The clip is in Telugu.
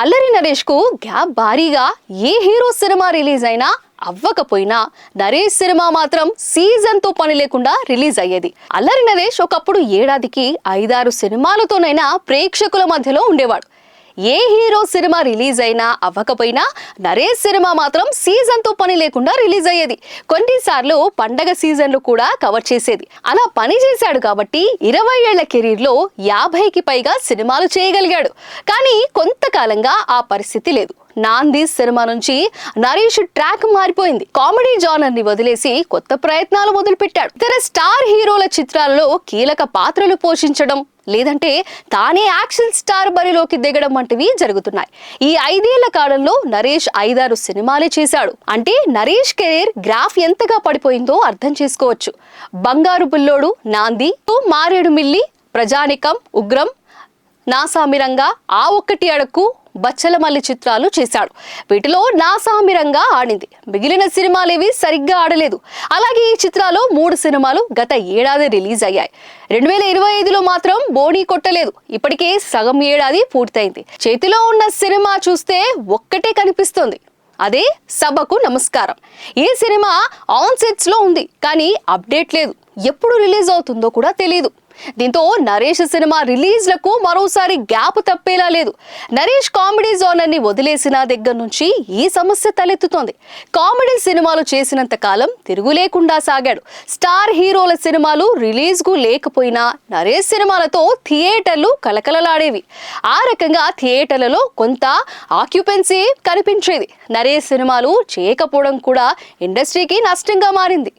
అల్లరి నరేష్కు గ్యాప్ భారీగా ఏ హీరో సినిమా రిలీజ్ అయినా అవ్వకపోయినా నరేష్ సినిమా మాత్రం సీజన్తో పని లేకుండా రిలీజ్ అయ్యేది. అల్లరి నరేష్ ఒకప్పుడు ఏడాదికి ఐదారు సినిమాలతోనైనా ప్రేక్షకుల మధ్యలో ఉండేవాడు. ఏ హీరో సినిమా రిలీజ్ అయినా అవ్వకపోయినా నరేష్ సినిమా మాత్రం సీజన్తో పని లేకుండా రిలీజ్ అయ్యేది. కొన్నిసార్లు పండగ సీజన్లు కూడా కవర్ చేసేది. అలా పని చేశాడు కాబట్టి ఇరవై ఏళ్ళ కెరీర్లో యాభైకి పైగా సినిమాలు చేయగలిగాడు. కానీ కొంతకాలంగా ఆ పరిస్థితి లేదు. నాంది సినిమా నుంచి నరేష్ ట్రాక్ మారిపోయింది. కామెడీ జానర్ని వదిలేసి కొత్త ప్రయత్నాలు మొదలుపెట్టాడు. ఇతర స్టార్ హీరోల చిత్రాలలో కీలక పాత్రలు పోషించడం లేదంటే తానే యాక్షన్ స్టార్ బరిలోకి దిగడం వంటివి జరుగుతున్నాయి. ఈ ఐదేళ్ళ కాలంలో నరేష్ ఐదారు సినిమాలే చేశాడు. అంటే నరేష్ కెరీర్ గ్రాఫ్ ఎంతగా పడిపోయిందో అర్థం చేసుకోవచ్చు. బంగారు బుల్లోడు నాంది మారేడు మిల్లి ప్రజానికం ఉగ్రం నాసామిరంగా ఆ ఒక్కటి అడక్కు బచ్చలమల్లి చిత్రాలు చేశాడు. వీటిలో నాసామిరంగా ఆడింది. మిగిలిన సినిమాలేవి సరిగ్గా ఆడలేదు. అలాగే ఈ చిత్రాలు మూడు సినిమాలు గత ఏడాది రిలీజ్ అయ్యాయి. రెండు వేల ఇరవై ఐదులో మాత్రం బోనీ కొట్టలేదు. ఇప్పటికే సగం ఏడాది పూర్తయింది. చేతిలో ఉన్న సినిమా చూస్తే ఒక్కటే కనిపిస్తుంది. అదే సభకు నమస్కారం. ఈ సినిమా ఆన్ సెట్స్లో ఉంది కానీ అప్డేట్ లేదు. ఎప్పుడు రిలీజ్ అవుతుందో కూడా తెలియదు దీంతో నరేష్ సినిమా రిలీజ్లకు మరోసారి గ్యాప్ తప్పేలా లేదు. నరేష్ కామెడీ జోనర్ని వదిలేసిన దగ్గర నుంచి ఈ సమస్య తలెత్తుతోంది. కామెడీ సినిమాలు చేసినంత కాలం తిరుగులేకుండా సాగాడు. స్టార్ హీరోల సినిమాలు రిలీజ్కు లేకపోయినా నరేష్ సినిమాలతో థియేటర్లు కలకలలాడేవి ఆ రకంగా థియేటర్లలో కొంత ఆక్యుపెన్సీ కనిపించేది. నరేష్ సినిమాలు చేయకపోవడం కూడా ఇండస్ట్రీకి నష్టంగా మారింది.